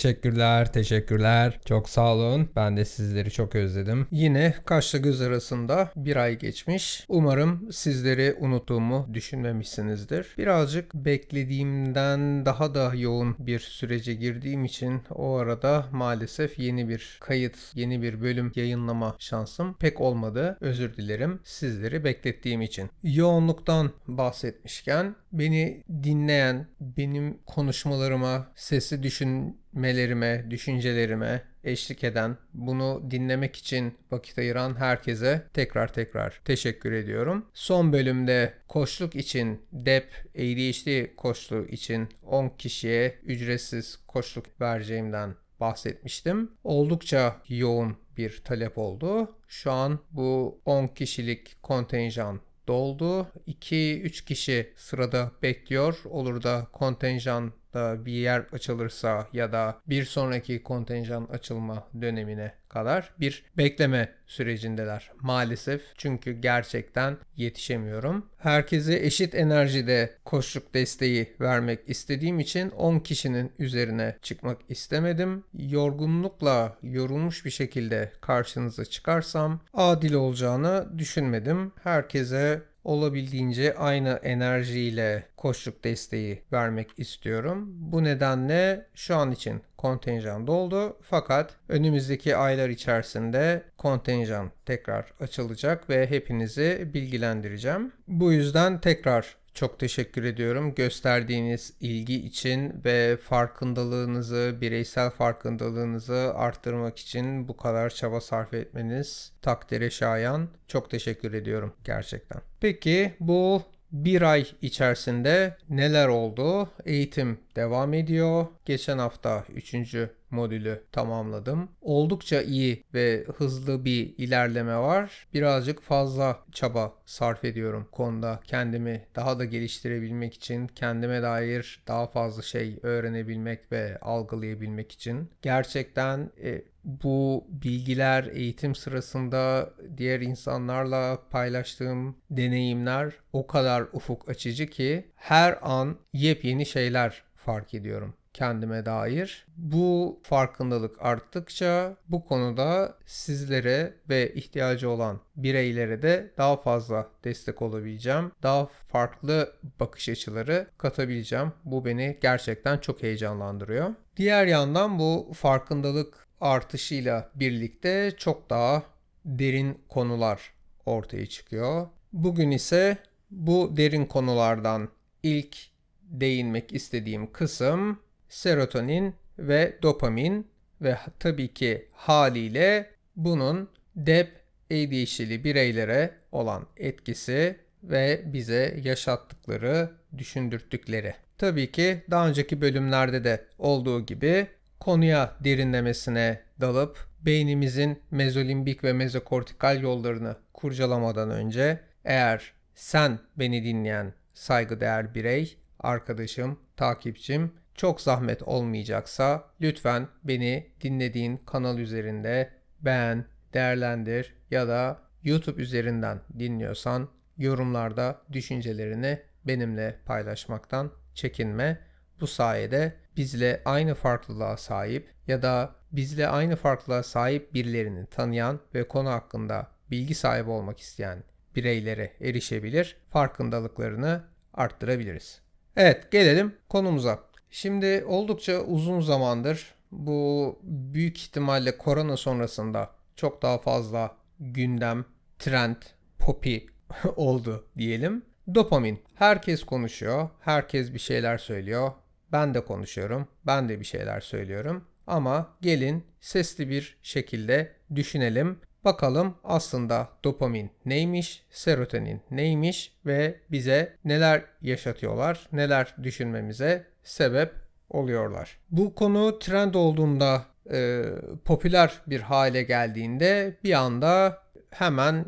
Teşekkürler, teşekkürler. Çok sağ olun. Ben de sizleri çok özledim. Yine kaşla göz arasında bir ay geçmiş. Umarım sizleri unuttuğumu düşünmemişsinizdir. Birazcık beklediğimden daha da yoğun bir sürece girdiğim için o arada maalesef yeni bir kayıt, yeni bir bölüm yayınlama şansım pek olmadı. Özür dilerim sizleri beklettiğim için. Yoğunluktan bahsetmişken beni dinleyen, benim konuşmalarıma, sesli düşünmelerime, düşüncelerime eşlik eden, bunu dinlemek için vakit ayıran herkese tekrar tekrar teşekkür ediyorum. Son bölümde koçluk için DEP ADHD koçluğu için 10 kişiye ücretsiz koçluk vereceğimden bahsetmiştim. Oldukça yoğun bir talep oldu. Şu an bu 10 kişilik kontenjan doldu. 2-3 kişi sırada bekliyor. Olur da kontenjan da bir yer açılırsa ya da bir sonraki kontenjan açılma dönemine kadar bir bekleme sürecindeler maalesef. Çünkü gerçekten yetişemiyorum. Herkese eşit enerjide koşluk desteği vermek istediğim için 10 kişinin üzerine çıkmak istemedim. Yorgunlukla yorulmuş bir şekilde karşınıza çıkarsam adil olacağını düşünmedim. Herkese olabildiğince aynı enerjiyle koşluk desteği vermek istiyorum. Bu nedenle şu an için kontenjan doldu fakat önümüzdeki aylar içerisinde kontenjan tekrar açılacak ve hepinizi bilgilendireceğim. Bu yüzden tekrar çok teşekkür ediyorum gösterdiğiniz ilgi için ve farkındalığınızı, bireysel farkındalığınızı arttırmak için bu kadar çaba sarf etmeniz takdire şayan. Çok teşekkür ediyorum gerçekten. Peki bu bir ay içerisinde neler oldu? Eğitim devam ediyor. Geçen hafta 3. modülü tamamladım. Oldukça iyi ve hızlı bir ilerleme var. Birazcık fazla çaba sarf ediyorum konuda. Kendimi daha da geliştirebilmek için, kendime dair daha fazla şey öğrenebilmek ve algılayabilmek için. Gerçekten e, bu bilgiler eğitim sırasında diğer insanlarla paylaştığım deneyimler o kadar ufuk açıcı ki her an yepyeni şeyler fark ediyorum kendime dair. Bu farkındalık arttıkça bu konuda sizlere ve ihtiyacı olan bireylere de daha fazla destek olabileceğim. Daha farklı bakış açıları katabileceğim. Bu beni gerçekten çok heyecanlandırıyor. Diğer yandan bu farkındalık artışıyla birlikte çok daha derin konular ortaya çıkıyor. Bugün ise bu derin konulardan ilk değinmek istediğim kısım serotonin ve dopamin ve tabii ki haliyle bunun DEP ADHD'li bireylere olan etkisi ve bize yaşattıkları, düşündürttükleri. Tabii ki daha önceki bölümlerde de olduğu gibi konuya derinlemesine dalıp beynimizin mezolimbik ve mezokortikal yollarını kurcalamadan önce eğer sen beni dinleyen saygıdeğer birey, arkadaşım, takipçim çok zahmet olmayacaksa lütfen beni dinlediğin kanal üzerinde beğen, değerlendir ya da YouTube üzerinden dinliyorsan yorumlarda düşüncelerini benimle paylaşmaktan çekinme. Bu sayede bizle aynı farklılığa sahip ya da bizle aynı farklılığa sahip birilerini tanıyan ve konu hakkında bilgi sahibi olmak isteyen bireylere erişebilir, farkındalıklarını arttırabiliriz. Evet, gelelim konumuza. Şimdi oldukça uzun zamandır bu büyük ihtimalle korona sonrasında çok daha fazla gündem, trend, popi oldu diyelim. Dopamin. Herkes konuşuyor, herkes bir şeyler söylüyor. Ben de konuşuyorum, ben de bir şeyler söylüyorum. Ama gelin sesli bir şekilde düşünelim. Bakalım aslında dopamin neymiş, serotonin neymiş ve bize neler yaşatıyorlar, neler düşünmemize sebep oluyorlar. Bu konu trend olduğunda, e, popüler bir hale geldiğinde bir anda hemen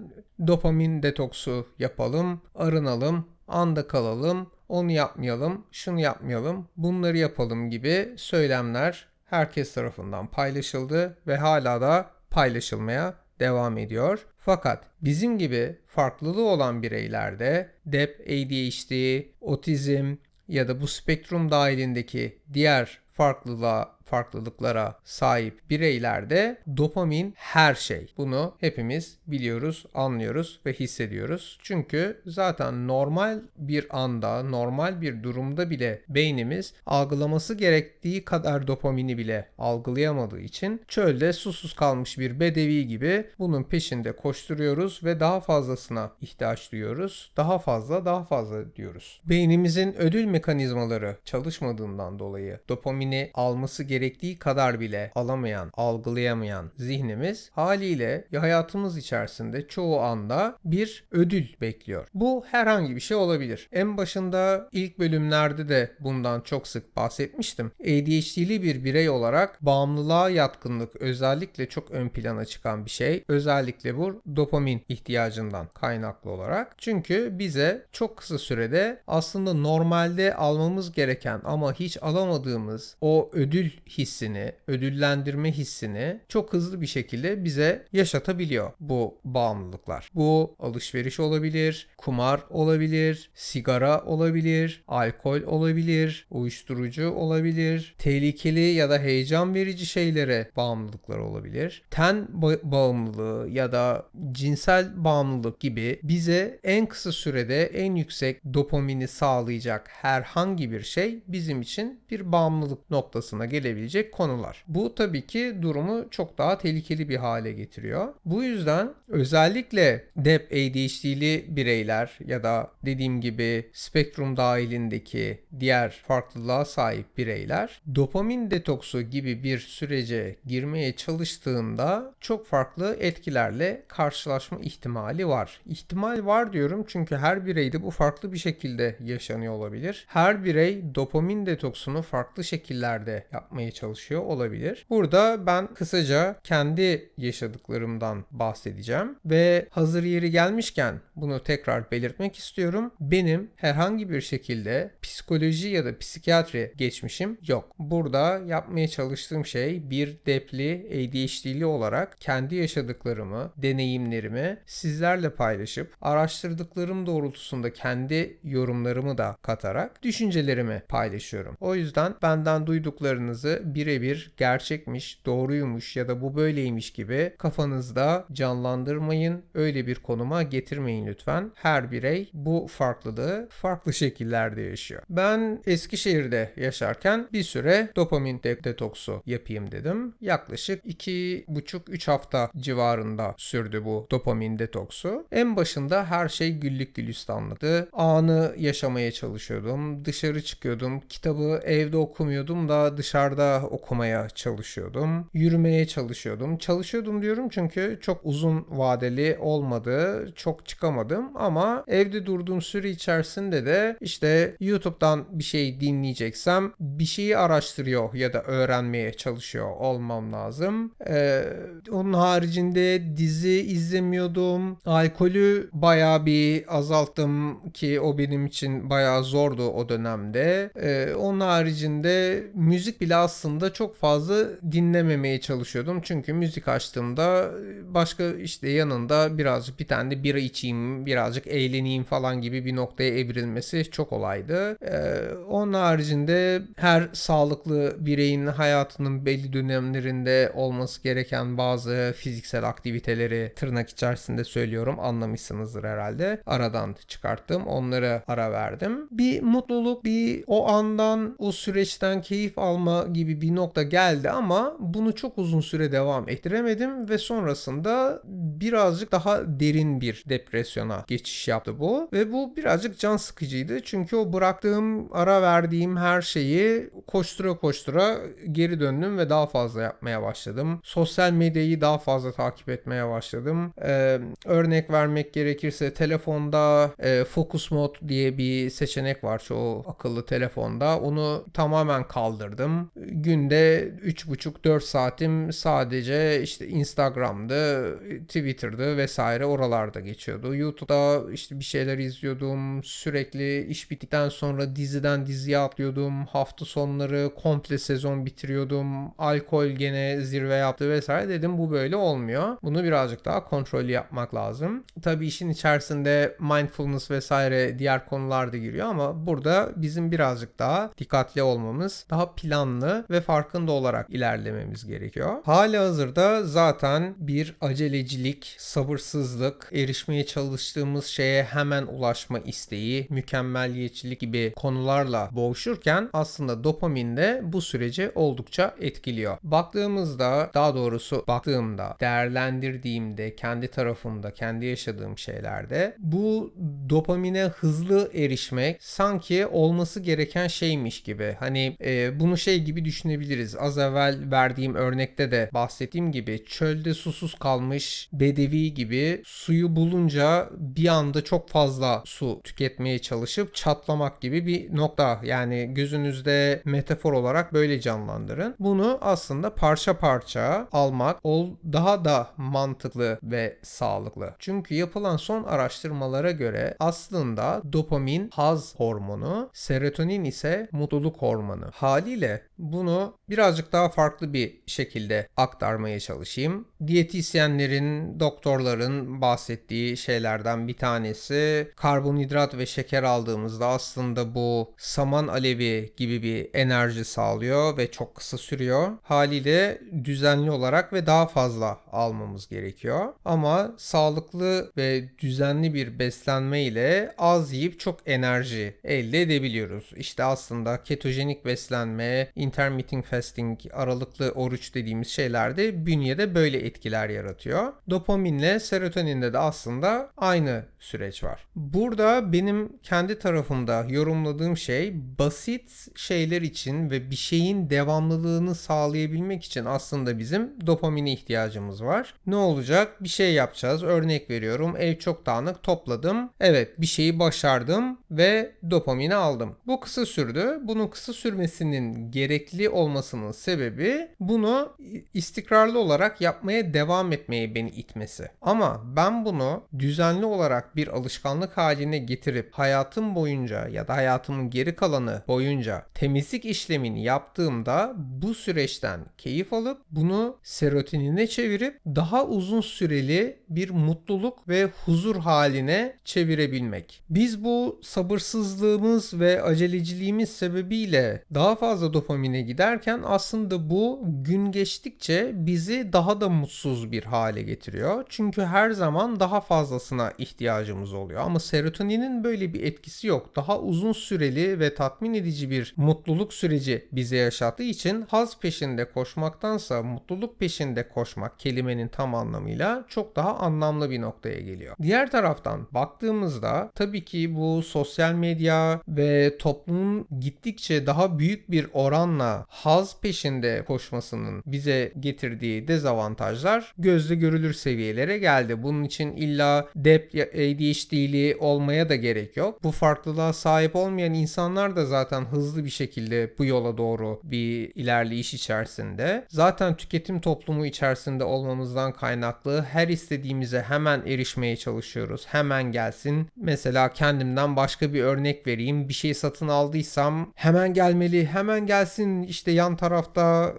dopamin detoksu yapalım, arınalım, anda kalalım, onu yapmayalım, şunu yapmayalım, bunları yapalım gibi söylemler herkes tarafından paylaşıldı ve hala da paylaşılmaya devam ediyor. Fakat bizim gibi farklılığı olan bireylerde DEP, ADHD, otizm, ya da bu spektrum dahilindeki diğer farklılığa farklılıklara sahip bireylerde dopamin her şey. Bunu hepimiz biliyoruz, anlıyoruz ve hissediyoruz. Çünkü zaten normal bir anda, normal bir durumda bile beynimiz algılaması gerektiği kadar dopamini bile algılayamadığı için çölde susuz kalmış bir bedevi gibi bunun peşinde koşturuyoruz ve daha fazlasına ihtiyaç duyuyoruz. Daha fazla, daha fazla diyoruz. Beynimizin ödül mekanizmaları çalışmadığından dolayı dopamini alması gerektiği kadar bile alamayan, algılayamayan zihnimiz haliyle hayatımız içerisinde çoğu anda bir ödül bekliyor. Bu herhangi bir şey olabilir. En başında ilk bölümlerde de bundan çok sık bahsetmiştim. ADHD'li bir birey olarak bağımlılığa yatkınlık özellikle çok ön plana çıkan bir şey. Özellikle bu dopamin ihtiyacından kaynaklı olarak. Çünkü bize çok kısa sürede aslında normalde almamız gereken ama hiç alamadığımız o ödül hissini, ödüllendirme hissini çok hızlı bir şekilde bize yaşatabiliyor bu bağımlılıklar. Bu alışveriş olabilir, kumar olabilir, sigara olabilir, alkol olabilir, uyuşturucu olabilir, tehlikeli ya da heyecan verici şeylere bağımlılıklar olabilir. Ten ba- bağımlılığı ya da cinsel bağımlılık gibi bize en kısa sürede en yüksek dopamini sağlayacak herhangi bir şey bizim için bir bağımlılık noktasına gelebilecek konular. Bu tabii ki durumu çok daha tehlikeli bir hale getiriyor. Bu yüzden özellikle DEP ADHD'li bireyler ya da dediğim gibi spektrum dahilindeki diğer farklılığa sahip bireyler dopamin detoksu gibi bir sürece girmeye çalıştığında çok farklı etkilerle karşılaşma ihtimali var. İhtimal var diyorum çünkü her bireyde bu farklı bir şekilde yaşanıyor olabilir. Her birey dopamin detoksunu farklı şekillerde yapmaya çalışıyor olabilir. Burada ben kısaca kendi yaşadıklarımdan bahsedeceğim ve hazır yeri gelmişken bunu tekrar belirtmek istiyorum. Benim herhangi bir şekilde psikoloji ya da psikiyatri geçmişim yok. Burada yapmaya çalıştığım şey bir depli ADHD'li olarak kendi yaşadıklarımı, deneyimlerimi sizlerle paylaşıp araştırdıklarım doğrultusunda kendi yorumlarımı da katarak düşüncelerimi paylaşıyorum. O yüzden benden duyduklarınızı birebir gerçekmiş, doğruymuş ya da bu böyleymiş gibi kafanızda canlandırmayın. Öyle bir konuma getirmeyin lütfen. Her birey bu farklılığı farklı şekillerde yaşıyor. Ben Eskişehir'de yaşarken bir süre dopamin de- detoksu yapayım dedim. Yaklaşık 2,5-3 hafta civarında sürdü bu dopamin detoksu. En başında her şey güllük gülistanlıktı. Anı yaşamaya çalışıyordum. Dışarı çıkıyordum. Kitabı evde okumuyordum da dışarıda okumaya çalışıyordum. Yürümeye çalışıyordum. Çalışıyordum diyorum çünkü çok uzun vadeli olmadı. Çok çıkamadım ama evde durduğum süre içerisinde de işte YouTube'dan bir şey dinleyeceksem bir şeyi araştırıyor ya da öğrenmeye çalışıyor olmam lazım. Ee, onun haricinde dizi izlemiyordum. Alkolü bayağı bir azalttım ki o benim için bayağı zordu o dönemde. Ee, onun haricinde müzik bile aslında çok fazla dinlememeye çalışıyordum. Çünkü müzik açtığımda başka işte yanında birazcık bir tane de bira içeyim, birazcık eğleneyim falan gibi bir noktaya evrilmesi çok kolaydı. Ee, onun haricinde her sağlıklı bireyin hayatının belli dönemlerinde olması gereken bazı fiziksel aktiviteleri tırnak içerisinde söylüyorum anlamışsınızdır herhalde. Aradan çıkarttım. Onlara ara verdim. Bir mutluluk, bir o andan, o süreçten keyif alma gibi bir nokta geldi ama bunu çok uzun süre devam ettiremedim ve sonrasında birazcık daha derin bir depresyona geçiş yaptı bu ve bu birazcık can sıkıcıydı çünkü o bıraktığım ara verdiğim her şeyi koştura koştura geri döndüm ve daha fazla yapmaya başladım. Sosyal medyayı daha fazla takip etmeye başladım. Ee, örnek vermek gerekirse telefonda e, Focus Mode diye bir seçenek var çoğu akıllı telefonda. Onu tamamen kaldırdım. Günde 3,5-4 saatim sadece işte Instagram'da, Twitter'da vesaire oralarda geçiyordu. YouTube'da işte bir şeyler izliyordum. Sürekli iş bittikten sonra diziden diziye atlıyordum. Hafta sonları komple sezon bitiriyordum. Alkol gene zirve yaptı vesaire dedim bu böyle olmuyor. Bunu birazcık daha kontrollü yapmak lazım. Tabii işin içerisinde mindfulness vesaire diğer konular da giriyor ama burada bizim birazcık daha dikkatli olmamız, daha planlı ve farkında olarak ilerlememiz gerekiyor. Hali hazırda zaten bir acelecilik, sabırsızlık, erişmeye çalıştığımız şeye hemen ulaşma isteği, mükemmelliyetçilik gibi konularla boğuşurken aslında dopamin de bu süreci oldukça etkiliyor. Baktığımızda, daha doğrusu baktığımda, değerlendirdiğimde, kendi tarafımda, kendi yaşadığım şeylerde bu dopamine hızlı erişmek sanki olması gereken şeymiş gibi. Hani e, bunu şey gibi düşünebiliriz. Az evvel verdiğim örnekte de bahsettiğim gibi çölde susuz kalmış bedevi gibi suyu bulunca bir anda çok fazla su tüketmeye çalışıp çatlamak gibi bir nokta. Yani gözünüzde metafor olarak böyle canlandırın. Bunu aslında parça parça almak ol daha da mantıklı ve sağlıklı. Çünkü yapılan son araştırmalara göre aslında dopamin haz hormonu, serotonin ise mutluluk hormonu. Haliyle bunu birazcık daha farklı bir şekilde aktarmaya çalışayım. Diyetisyenlerin, doktorların bahsettiği şeylerden bir tanesi karbonhidrat ve şeker aldığımızda aslında bu saman alevi gibi bir enerji sağlıyor ve çok kısa sürüyor. Haliyle düzenli olarak ve daha fazla almamız gerekiyor. Ama sağlıklı ve düzenli bir beslenme ile az yiyip çok enerji elde edebiliyoruz. İşte aslında ketojenik beslenme, intermittent fasting, aralıklı oruç dediğimiz şeyler de bünyede böyle etkiler yaratıyor. Dopaminle serotoninde de aslında aynı süreç var. Burada benim kendi tarafımda yorumladığım şey basit şeyler için ve bir şeyin devamlılığını sağlayabilmek için aslında bizim dopamine ihtiyacımız var. Ne olacak? Bir şey yapacağız. Örnek veriyorum. Ev çok dağınık topladım. Evet bir şeyi başardım ve dopamini aldım. Bu kısa sürdü. Bunun kısa sürmesinin gerekli olmasının sebebi bunu istikrarlı olarak yapmaya devam etmeye beni itmesi. Ama ben bunu düzenli olarak bir alışkanlık haline getirip hayatım boyunca ya da hayatımın geri kalanı boyunca temizlik işlemini yaptığımda bu süreçten keyif alıp bunu serotonine çevirip daha uzun süreli bir mutluluk ve huzur haline çevirebilmek. Biz bu sabırsızlığımız ve aceleciliğimiz sebebiyle daha fazla dopamine giderken aslında bu gün geçtikçe bizi daha da mutsuz bir hale getiriyor. Çünkü her zaman daha fazlasına ihtiyacımız oluyor. Ama serotoninin böyle bir etkisi yok. Daha uzun süreli ve tatmin edici bir mutluluk süreci bize yaşattığı için haz peşinde koşmaktansa mutluluk peşinde koşmak kelimenin tam anlamıyla çok daha anlamlı bir noktaya geliyor. Diğer taraftan baktığımızda tabii ki bu sosyal medya ve toplumun gittikçe daha büyük bir oranla haz peşinde koşmasının bize getirdiği dezavantajlar gözle görülür seviyelere geldi. Bunun için illa dep ADHD'li olmaya da gerek yok. Bu farklılığa sahip olmayan insanlar da zaten hızlı bir şekilde bu yola doğru bir ilerleyiş içerisinde. Zaten tüketim toplumu içerisinde olmamızdan kaynaklı her istediğimize hemen erişmeye çalışıyoruz. Hemen gelsin. Mesela kendimden başka bir örnek vereyim. Bir şey satın aldıysam hemen gelmeli, hemen gelsin. İşte yan tarafta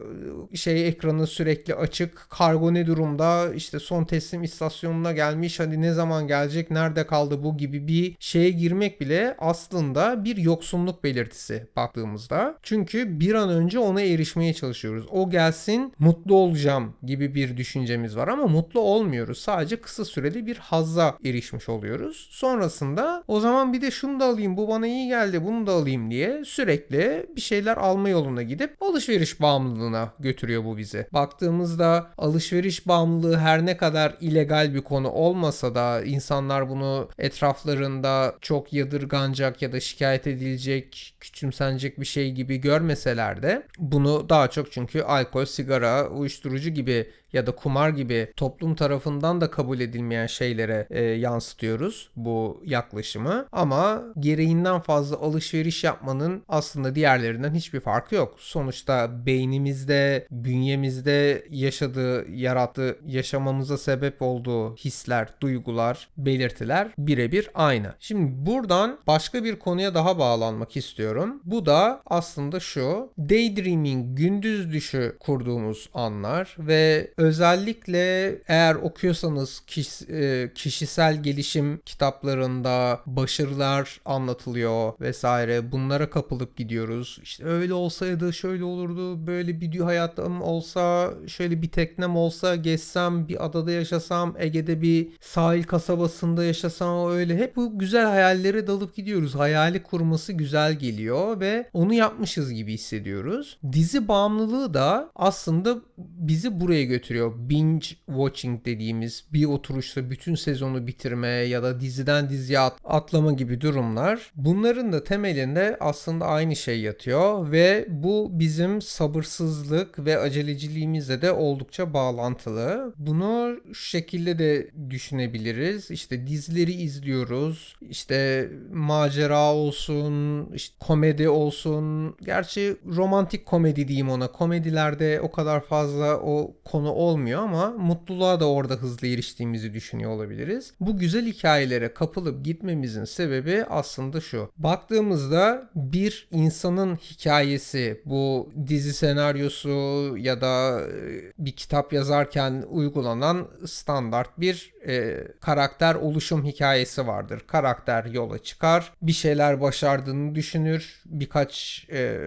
şey ekranı sürekli açık. Kargo ne durumda? İşte son teslim istasyonuna gelmiş. Hadi ne zaman gelecek? Nerede kaldı bu gibi bir şeye girmek bile aslında bir yoksunluk belirtisi baktığımızda. Çünkü bir an önce ona erişmeye çalışıyoruz. O gelsin mutlu olacağım gibi bir düşüncemiz var ama mutlu olmuyoruz. Sadece kısa süreli bir hazza erişmiş oluyoruz. Sonrasında o zaman bir de şunu da alayım bu bana iyi geldi bunu da alayım diye sürekli bir şeyler alma yoluna gidip alışveriş bağımlılığına götürüyor bu bizi. Baktığımızda alışveriş bağımlılığı her ne kadar illegal bir konu olmasa da insanlar bunu etraflarında çok yadırganacak ya da şikayet edilecek, küçümsenecek bir şey gibi görmeseler de bunu daha çok çünkü alkol, sigara, uyuşturucu gibi ya da kumar gibi toplum tarafından da kabul edilmeyen şeylere e, yansıtıyoruz bu yaklaşımı. Ama gereğinden fazla alışveriş yapmanın aslında diğerlerinden hiçbir farkı yok. Sonuçta beynimizde, bünyemizde yaşadığı, yarattığı, yaşamamıza sebep olduğu hisler, duygular, belirtiler birebir aynı. Şimdi buradan başka bir konuya daha bağlanmak istiyorum. Bu da aslında şu. Daydreaming gündüz düşü kurduğumuz anlar ve özellikle eğer okuyorsanız kişi- e, kişisel gelişim kitaplarında başarılar anlatılıyor vesaire. Bunlara kapılıp gidiyoruz. İşte öyle olsaydı şöyle olurdu. Böyle bir hayatım olsa, şöyle bir teknem olsa, gezsem, bir adada yaşasam, Ege'de bir sahil kasabasında yaşasam öyle. Hep bu güzel hayallere dalıp gidiyoruz. Hayali kurması güzel geliyor ve onu yapmışız gibi hissediyoruz. Dizi bağımlılığı da aslında bizi buraya götürüyor. Binge watching dediğimiz bir oturuşta bütün sezonu bitirme ya da diziden diziye at- atlama gibi durumlar. Bunların da temelinde aslında aynı şey yatıyor ve bu bizim sabırsızlık ve aceleciliğimizle de oldukça bağlantılı. Bunu şu şekilde de düşünebiliriz. İşte dizileri izliyoruz. İşte macera olsun, işte komedi olsun. Gerçi romantik komedi diyeyim ona. Komedilerde o kadar fazla o konu olmuyor ama mutluluğa da orada hızlı eriştiğimizi düşünüyor olabiliriz. Bu güzel hikayelere kapılıp gitmemizin sebebi aslında şu. Baktığımızda bir insanın hikayesi bu dizi senaryosu ya da e, bir kitap yazarken uygulanan standart bir e, karakter oluşum hikayesi vardır. Karakter yola çıkar, bir şeyler başardığını düşünür, birkaç e,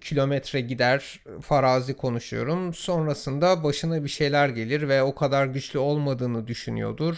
kilometre gider, farazi konuşuyorum. Sonrasında başına bir şeyler gelir ve o kadar güçlü olmadığını düşünüyordur.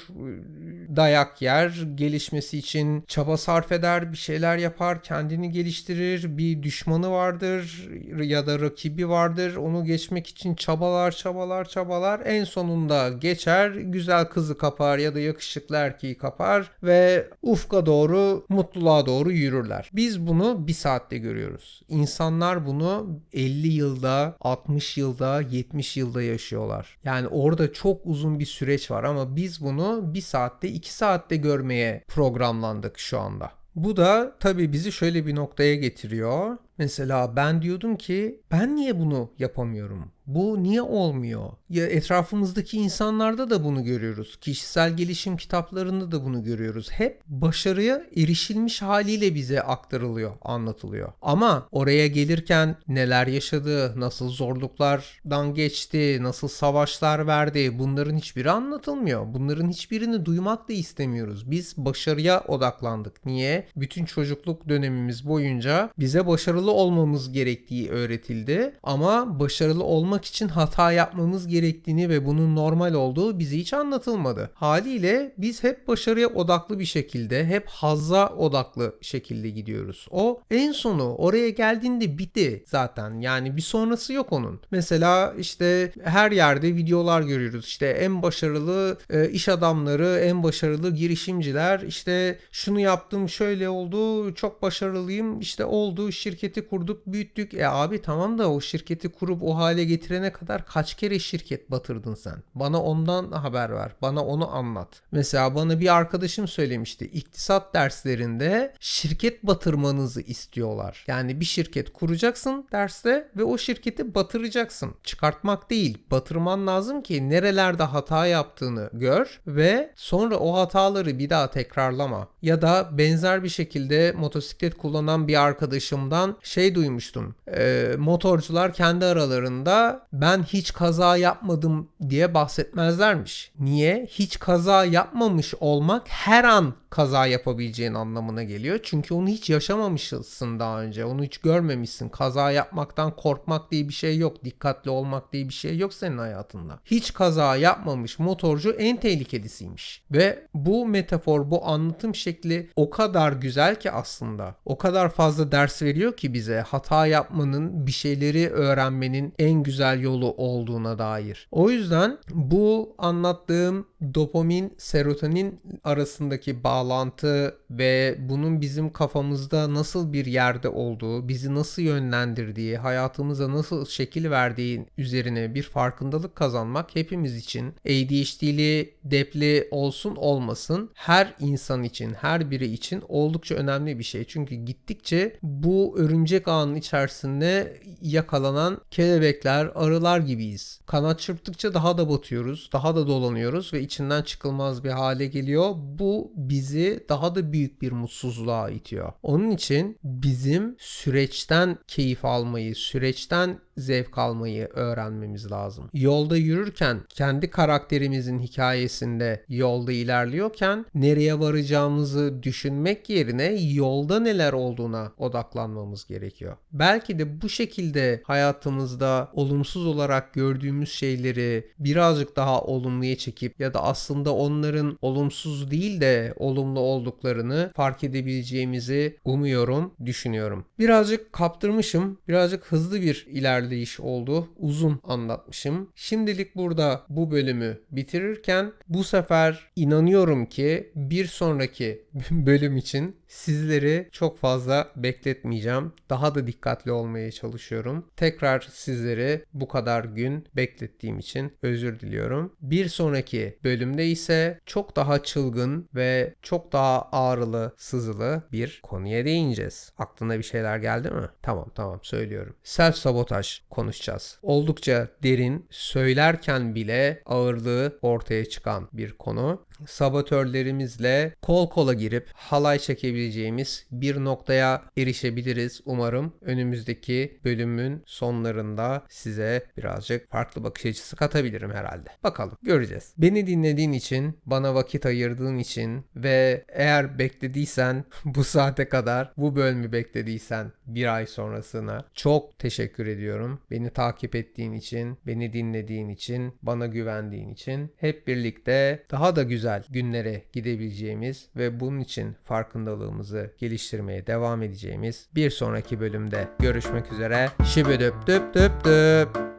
Dayak yer, gelişmesi için çaba sarf eder, bir şeyler yapar, kendini geliştirir, bir düşmanı vardır ya da rakibi vardır. Onu geçmek için çabalar, çabalar, çabalar. En sonunda geçer, güzel kızı kapar ya da yakışıklı erkeği kapar ve ufka doğru, mutluluğa doğru yürürler. Biz bunu bir saatte görüyoruz. İnsanlar bunu 50 yılda, 60 yılda, 70 yılda yaşıyorlar. Yani orada çok uzun bir süreç var ama biz bunu bir saatte, 2 saatte görmeye programlandık şu anda. Bu da tabii bizi şöyle bir noktaya getiriyor. Mesela ben diyordum ki ben niye bunu yapamıyorum? Bu niye olmuyor? Ya etrafımızdaki insanlarda da bunu görüyoruz. Kişisel gelişim kitaplarında da bunu görüyoruz. Hep başarıya erişilmiş haliyle bize aktarılıyor, anlatılıyor. Ama oraya gelirken neler yaşadı, nasıl zorluklardan geçti, nasıl savaşlar verdi bunların hiçbiri anlatılmıyor. Bunların hiçbirini duymak da istemiyoruz. Biz başarıya odaklandık. Niye? Bütün çocukluk dönemimiz boyunca bize başarılı olmamız gerektiği öğretildi. Ama başarılı olmak için hata yapmamız gerektiğini ve bunun normal olduğu bize hiç anlatılmadı. Haliyle biz hep başarıya odaklı bir şekilde, hep hazza odaklı şekilde gidiyoruz. O en sonu oraya geldiğinde bitti zaten. Yani bir sonrası yok onun. Mesela işte her yerde videolar görüyoruz. İşte en başarılı e, iş adamları, en başarılı girişimciler işte şunu yaptım, şöyle oldu, çok başarılıyım. işte oldu, şirketi kurduk, büyüttük. E abi tamam da o şirketi kurup o hale getirene kadar kaç kere şirket batırdın sen? Bana ondan haber ver. Bana onu anlat. Mesela bana bir arkadaşım söylemişti. İktisat derslerinde şirket batırmanızı istiyorlar. Yani bir şirket kuracaksın derste ve o şirketi batıracaksın. Çıkartmak değil, batırman lazım ki nerelerde hata yaptığını gör ve sonra o hataları bir daha tekrarlama. Ya da benzer bir şekilde motosiklet kullanan bir arkadaşımdan şey duymuştum. Ee, motorcular kendi aralarında ben hiç kaza yapmadım diye bahsetmezlermiş. Niye? Hiç kaza yapmamış olmak her an kaza yapabileceğin anlamına geliyor. Çünkü onu hiç yaşamamışsın daha önce. Onu hiç görmemişsin. Kaza yapmaktan korkmak diye bir şey yok. Dikkatli olmak diye bir şey yok senin hayatında. Hiç kaza yapmamış motorcu en tehlikelisiymiş. Ve bu metafor, bu anlatım şekli o kadar güzel ki aslında. O kadar fazla ders veriyor ki bize hata yapmanın, bir şeyleri öğrenmenin en güzel yolu olduğuna dair. O yüzden bu anlattığım dopamin, serotonin arasındaki bağlantı bağlantı ve bunun bizim kafamızda nasıl bir yerde olduğu, bizi nasıl yönlendirdiği, hayatımıza nasıl şekil verdiği üzerine bir farkındalık kazanmak hepimiz için ADHD'li, depli olsun olmasın her insan için, her biri için oldukça önemli bir şey. Çünkü gittikçe bu örümcek ağının içerisinde yakalanan kelebekler, arılar gibiyiz. Kanat çırptıkça daha da batıyoruz, daha da dolanıyoruz ve içinden çıkılmaz bir hale geliyor. Bu bizi daha da büyük bir mutsuzluğa itiyor. Onun için bizim süreçten keyif almayı, süreçten zevk almayı öğrenmemiz lazım. Yolda yürürken kendi karakterimizin hikayesinde yolda ilerliyorken nereye varacağımızı düşünmek yerine yolda neler olduğuna odaklanmamız gerekiyor. Belki de bu şekilde hayatımızda olumsuz olarak gördüğümüz şeyleri birazcık daha olumluya çekip ya da aslında onların olumsuz değil de olumlu olduklarını fark edebileceğimizi umuyorum, düşünüyorum. Birazcık kaptırmışım, birazcık hızlı bir ilerleyiş oldu. Uzun anlatmışım. Şimdilik burada bu bölümü bitirirken bu sefer inanıyorum ki bir sonraki bölüm için sizleri çok fazla bekletmeyeceğim. Daha da dikkatli olmaya çalışıyorum. Tekrar sizleri bu kadar gün beklettiğim için özür diliyorum. Bir sonraki bölümde ise çok daha çılgın ve çok daha ağrılı, sızılı bir konuya değineceğiz. Aklına bir şeyler geldi mi? Tamam tamam söylüyorum. Self sabotaj konuşacağız. Oldukça derin, söylerken bile ağırlığı ortaya çıkan bir konu. Sabotörlerimizle kol kola girip halay çekebileceğimiz bir noktaya erişebiliriz umarım. Önümüzdeki bölümün sonlarında size birazcık farklı bakış açısı katabilirim herhalde. Bakalım göreceğiz. Beni dinlediğin için, bana vakit ayırdığın için ve eğer beklediysen bu saate kadar bu bölümü beklediysen bir ay sonrasına çok teşekkür ediyorum. Beni takip ettiğin için, beni dinlediğin için, bana güvendiğin için hep birlikte daha da güzel günlere gidebileceğimiz ve bunun için farkındalığımızı geliştirmeye devam edeceğimiz bir sonraki bölümde görüşmek üzere. Şibidöp düp düp düp.